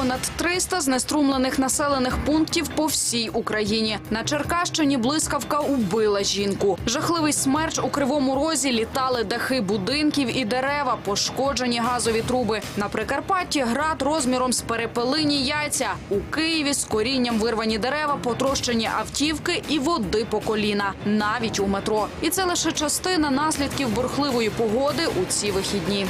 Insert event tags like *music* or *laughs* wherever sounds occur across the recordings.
понад 300 знеструмлених населених пунктів по всій Україні. На Черкащині блискавка убила жінку. Жахливий смерч у кривому розі літали дахи будинків і дерева, пошкоджені газові труби. На Прикарпатті град розміром з перепелині яйця. У Києві з корінням вирвані дерева, потрощені автівки і води по коліна, навіть у метро. І це лише частина наслідків бурхливої погоди у ці вихідні.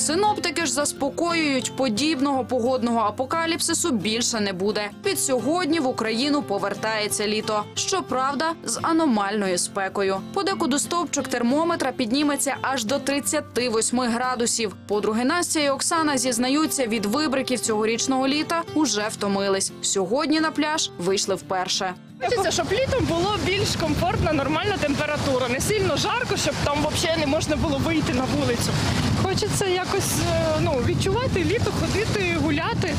Синоптики ж заспокоюють, подібного погодного апокаліпсису більше не буде. Від сьогодні в Україну повертається літо. Щоправда, з аномальною спекою. Подекуди стовпчик термометра підніметься аж до 38 градусів. Подруги Настя і Оксана зізнаються, від вибриків цьогорічного літа уже втомились. Сьогодні на пляж вийшли вперше. Хочеться, щоб літом було більш комфортна, нормальна температура. Не сильно жарко, щоб там взагалі не можна було вийти на вулицю. Хочеться якось е, ну, відчувати літо, ходити, гуляти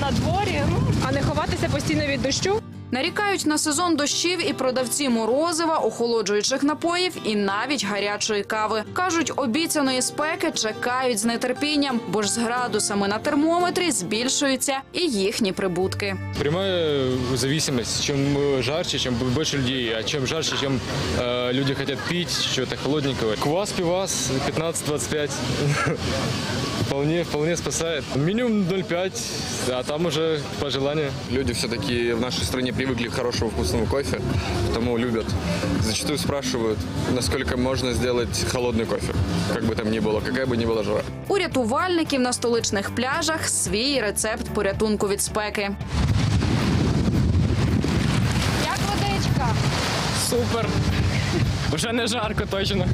на дворі. Ну, а не ховатися постійно від дощу. Нарікають на сезон дощів і продавці морозива, охолоджуючих напоїв і навіть гарячої кави. Кажуть, обіцяної спеки чекають з нетерпінням, бо ж з градусами на термометрі збільшуються і їхні прибутки. Прямая зависимость. Чем э, жарче, чем больше людей, а чем жарче, чем э, люди хотят пить чего-то холодненького. Квас, пивас 15-25 *laughs* вполне, вполне спасает. Минимум 0,5, а там уже по желанию. Люди все-таки в нашей стране привыкли к хорошему вкусному кофе, потому любят. Зачастую спрашивают, насколько можно сделать холодный кофе, как бы там ни было, какая бы ни была жара. У рятувальників на столичних пляжах свій рецепт порятунку від спеки. Як водичка? супер. Вже не жарко точно.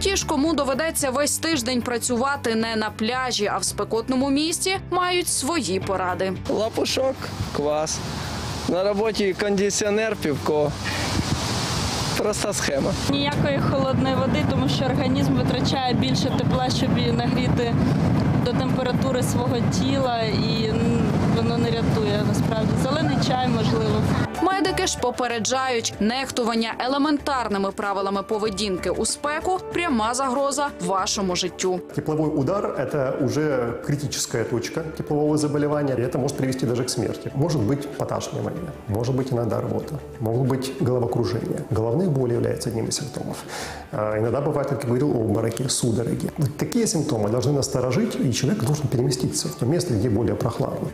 Ті ж, кому доведеться весь тиждень працювати не на пляжі, а в спекотному місті, мають свої поради. Лапушок, квас. На роботі кондиціонер, півко. Проста схема. Ніякої холодної води, тому що організм витрачає більше тепла, щоб її нагріти до температури свого тіла, і воно не рятує насправді. Зелений чай можливо. Медики ж попереджають, нехтування елементарними правилами поведінки у спеку пряма загроза вашому життю. Тепловой удар – это уже критическая точка теплового заболевания, это может привести даже к смерти. Может быть поташнивание, может быть иногда рвота, могут быть головокружение. Головные боли являются одним из симптомов. А, Иногда бывает, как я говорил, обмороки, судороги. Вот Такие симптомы должны насторожить, и человек должен переместиться в то место, где более прохладно.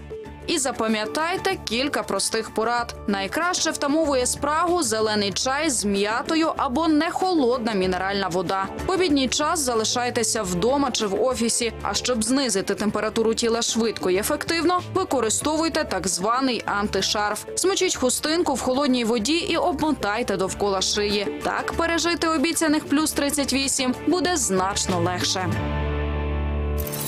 І запам'ятайте кілька простих порад. Найкраще втамовує спрагу зелений чай з м'ятою або нехолодна мінеральна вода. В час залишайтеся вдома чи в офісі. А щоб знизити температуру тіла швидко і ефективно, використовуйте так званий антишарф. Смочіть хустинку в холодній воді і обмотайте довкола шиї. Так пережити обіцяних плюс 38 буде значно легше.